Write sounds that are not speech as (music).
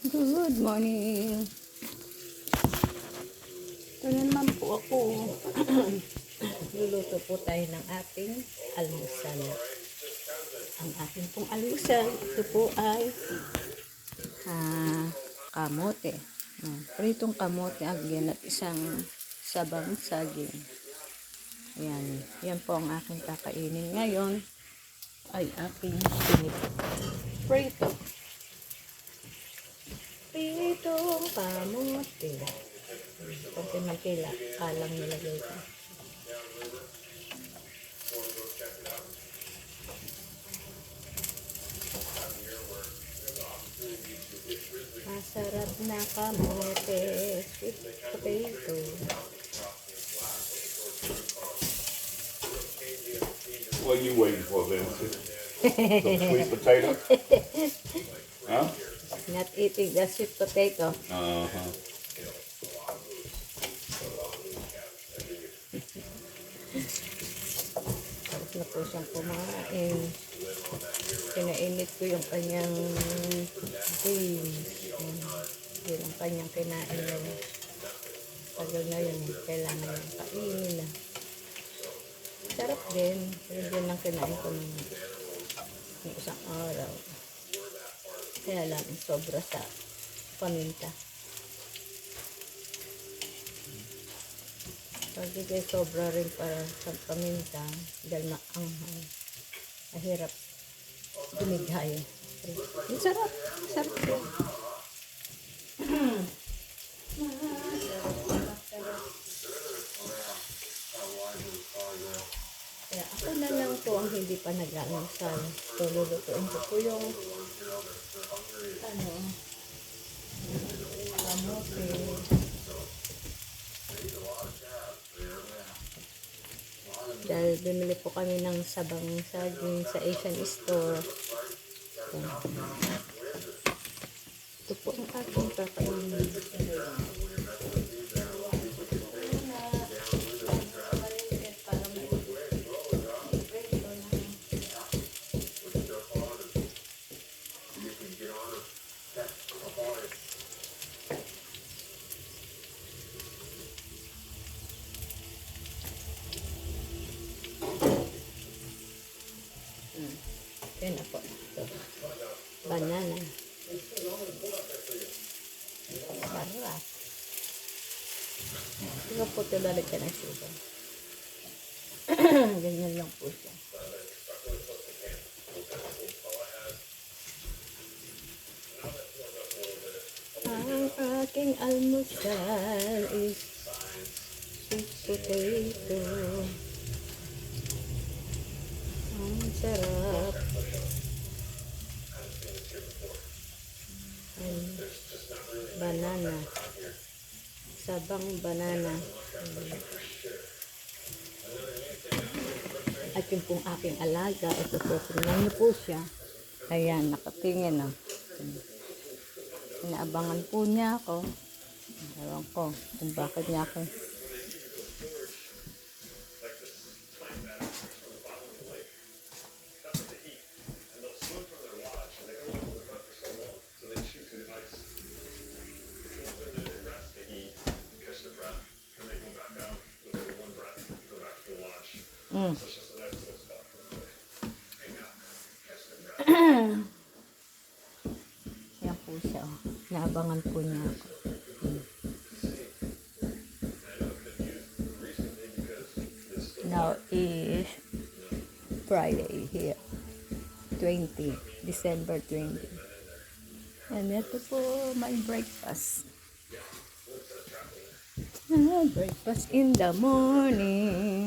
Good morning. Ito na naman po ako. (clears throat) Luluto po tayo ng ating almusal. Ang ating pong almusal, ito po ay ah, kamote. Ah, pritong kamote agyan at isang sabang saging. Ayan. Yan po ang aking kakainin ngayon ay aking pinip. Prito. Pritong kamote. Konti mantila. Kalang nilagay ko. Masarap na kamote. Sweet potato. What are you waiting for, Vince? Some sweet potato? (laughs) Huh? Not eating the sweet potato. Uh-huh. Tapos na po siyang kumain. Pinainit ko yung kanyang beans. Yan. Yun ang kanyang kinain yun. Tagal na yun. Kailangan yung kainin na. Sarap din. Pero yun ang kinain ko ng, ng isang araw. Kaya lang sobra sa paminta. Pag di kayo sobra rin para sa paminta, dahil maanghang, mahirap dumighay. Ang sarap. Sarap na lang po ang hindi pa nag-aansal. So, lulutuin ko po yung ano, kamote. Dahil bumili po kami ng sabang saging sa Asian store. Yan. Ito po ang aking kakainin. Banana. Sarap. Ito po ito lalagyan ng sugar. (clears throat) Ganyan lang po siya. Ang aking almusal is sweet potato. Ang sarap. And banana. Sabang banana. At yung pong aking alaga, ito po, tingnan niyo po siya. Ayan, nakatingin na. Inaabangan po niya ako. Ewan ko kung bakit niya ako Mm. (clears throat) Yan po siya. oh. Naabangan po niya ako. Mm. Now is Friday here. 20. December 20. And ito po, my breakfast. Ah, breakfast in the morning.